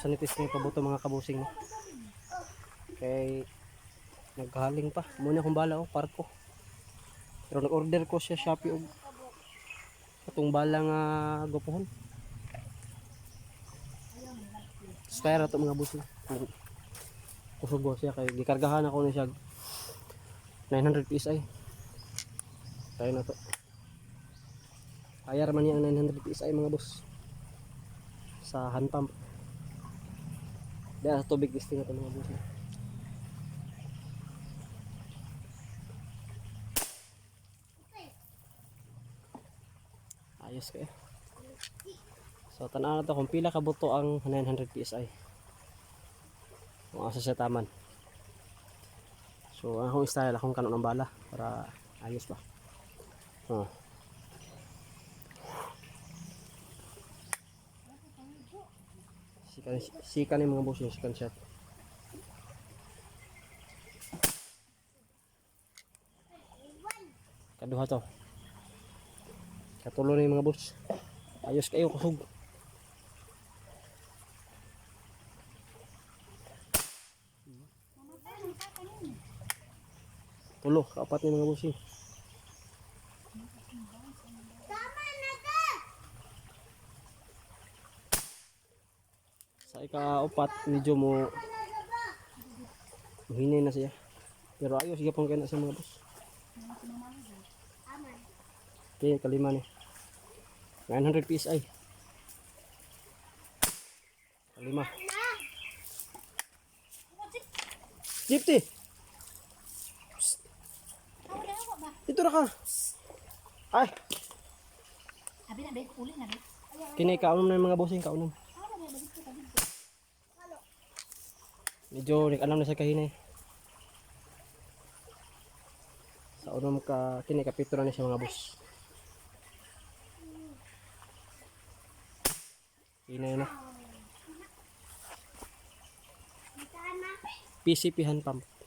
Sa nipis ng pabuto mga kabusing. Kay naghaling pa. Muna akong bala oh, parko. Pero nag-order ko siya Shopee og katong bala nga gupuhon. Spare to mga busing. Kusog siya kay gikargahan ako ni siya 900 PSI. Tayo na to. Ayar man niya ang 900 PSI mga boss. Sa hand pump. Dahil sa tubig listing na ito mga boss. Ayos kayo. So tanaw na to kung pila kabuto ang 900 PSI. Kung asa sa taman. So akong style akong kanon ng bala para ayos ba. Oh. Sikan sikan yung mga boss yung sikan shot. Kaduha to. Katulo na yung mga boss. Ayos kayo kusog. Tulo, kaapat yung mga boss eh. Sa ika-upat, medyo mo mahinay na siya. Pero ayos, sige pong kaya na sa mga boss. Okay, kalima ni. 900 PSI. Kalima. Gypty! Dito na ka. Ay, Abi na be, uli na be. kini kaunom na yung mga bossing, kaunom. Medyo alam na sa kahinay. Sa unom ka, kini kapito na ni sa mga boss. Hinay na. PCP hand pump.